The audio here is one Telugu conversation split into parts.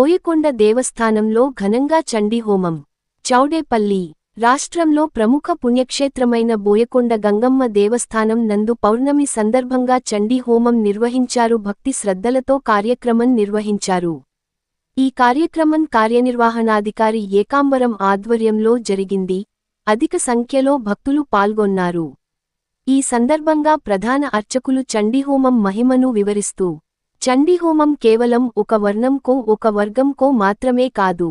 బోయకొండ దేవస్థానంలో ఘనంగా చండీహోమం చౌడేపల్లి రాష్ట్రంలో ప్రముఖ పుణ్యక్షేత్రమైన బోయకొండ గంగమ్మ దేవస్థానం నందు పౌర్ణమి సందర్భంగా చండీహోమం నిర్వహించారు భక్తి శ్రద్ధలతో కార్యక్రమం నిర్వహించారు. ఈ కార్యక్రమం కార్యనిర్వహణాధికారి ఏకాంబరం ఆధ్వర్యంలో జరిగింది. అధిక సంఖ్యలో భక్తులు పాల్గొన్నారు. ఈ సందర్భంగా ప్రధాన అర్చకులు చండీహోమం మహిమను వివరిస్తూ చండీహోమం కేవలం ఒక వర్ణంకో ఒక వర్గంకో మాత్రమే కాదు.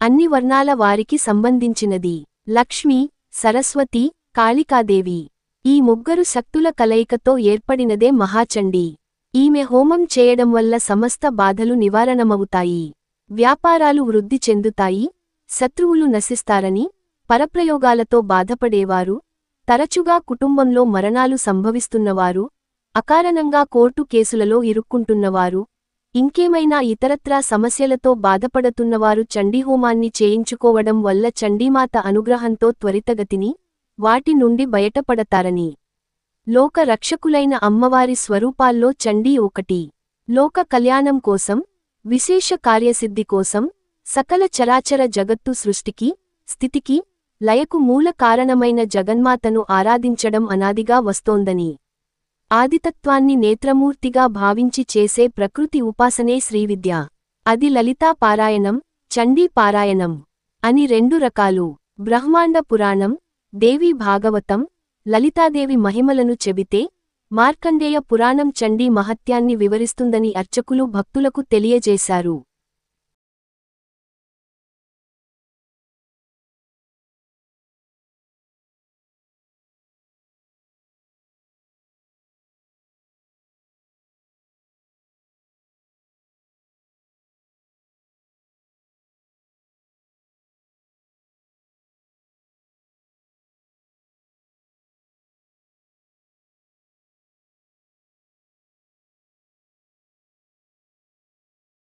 అన్ని వర్ణాల వారికి సంబంధించినది. లక్ష్మి సరస్వతి కాళికాదేవి. ఈ ముగ్గురు శక్తుల కలయికతో ఏర్పడినదే మహాచండీ. ఈమె హోమం చేయడం వల్ల సమస్త బాధలు నివారణమవుతాయి. వ్యాపారాలు వృద్ధి చెందుతాయి. శత్రువులు నశిస్తారని పరప్రయోగాలతో బాధపడేవారు. తరచుగా కుటుంబంలో మరణాలు సంభవిస్తున్నవారు. అకారణంగా కోర్టు కేసులలో ఇరుక్కుంటున్నవారు ఇంకేమైనా ఇతరత్రా సమస్యలతో బాధపడుతున్నవారు చండీహోమాన్ని చేయించుకోవడం వల్ల చండీమాత అనుగ్రహంతో త్వరితగతిని వాటి నుండి బయటపడతారని. లోక రక్షకులైన అమ్మవారి స్వరూపాల్లో చండీ ఒకటి. లోక కళ్యాణం కోసం విశేష కార్యసిద్ధి కోసం సకల చరాచర జగత్తు సృష్టికి స్థితికి లయకు మూల కారణమైన జగన్మాతను ఆరాధించడం అనాదిగా వస్తోందని. ఆదితత్వాన్ని నేత్రమూర్తిగా భావించి చేసే ప్రకృతి ఉపాసనే శ్రీవిద్య. అది లలితా పారాయణం చండీ పారాయణం అని రెండు రకాలు. బ్రహ్మాండ పురాణం దేవీ భాగవతం లలితాదేవి మహిమలను చెబితే మార్కండేయ పురాణం చండీ మహత్యాన్ని వివరిస్తుందని అర్చకులు భక్తులకు తెలియజేశారు.